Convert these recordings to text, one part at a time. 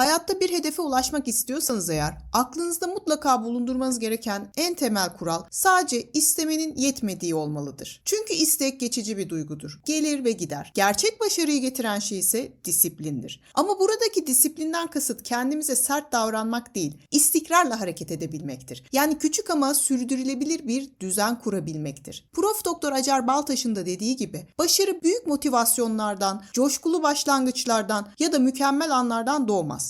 Hayatta bir hedefe ulaşmak istiyorsanız eğer aklınızda mutlaka bulundurmanız gereken en temel kural sadece istemenin yetmediği olmalıdır. Çünkü istek geçici bir duygudur. Gelir ve gider. Gerçek başarıyı getiren şey ise disiplindir. Ama buradaki disiplinden kasıt kendimize sert davranmak değil, istikrarla hareket edebilmektir. Yani küçük ama sürdürülebilir bir düzen kurabilmektir. Prof. Doktor Acar Baltaş'ın da dediği gibi başarı büyük motivasyonlardan, coşkulu başlangıçlardan ya da mükemmel anlardan doğmaz.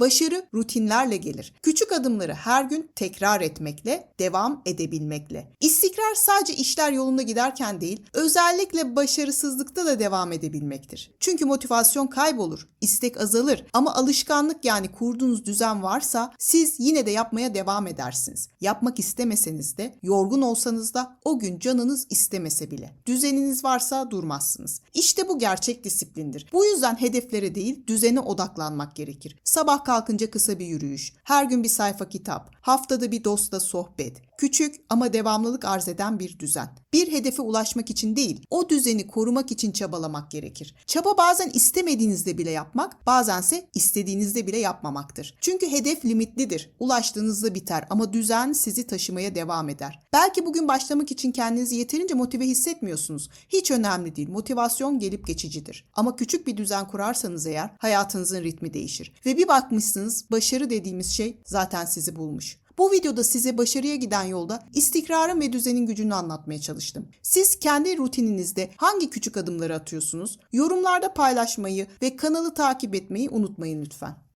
Başarı rutinlerle gelir. Küçük adımları her gün tekrar etmekle, devam edebilmekle. İstikrar sadece işler yolunda giderken değil, özellikle başarısızlıkta da devam edebilmektir. Çünkü motivasyon kaybolur, istek azalır ama alışkanlık yani kurduğunuz düzen varsa siz yine de yapmaya devam edersiniz. Yapmak istemeseniz de, yorgun olsanız da o gün canınız istemese bile. Düzeniniz varsa durmazsınız. İşte bu gerçek disiplindir. Bu yüzden hedeflere değil, düzene odaklanmak gerekir. Sabah kalkınca kısa bir yürüyüş, her gün bir sayfa kitap, haftada bir dostla sohbet, küçük ama devamlılık arz eden bir düzen. Bir hedefe ulaşmak için değil, o düzeni korumak için çabalamak gerekir. Çaba bazen istemediğinizde bile yapmak, bazense istediğinizde bile yapmamaktır. Çünkü hedef limitlidir. Ulaştığınızda biter ama düzen sizi taşımaya devam eder. Belki bugün başlamak için kendinizi yeterince motive hissetmiyorsunuz. Hiç önemli değil. Motivasyon gelip geçicidir. Ama küçük bir düzen kurarsanız eğer hayatınızın ritmi değişir. Ve bir bakmışsınız başarı dediğimiz şey zaten sizi bulmuş. Bu videoda size başarıya giden yolda istikrarın ve düzenin gücünü anlatmaya çalıştım. Siz kendi rutininizde hangi küçük adımları atıyorsunuz? Yorumlarda paylaşmayı ve kanalı takip etmeyi unutmayın lütfen.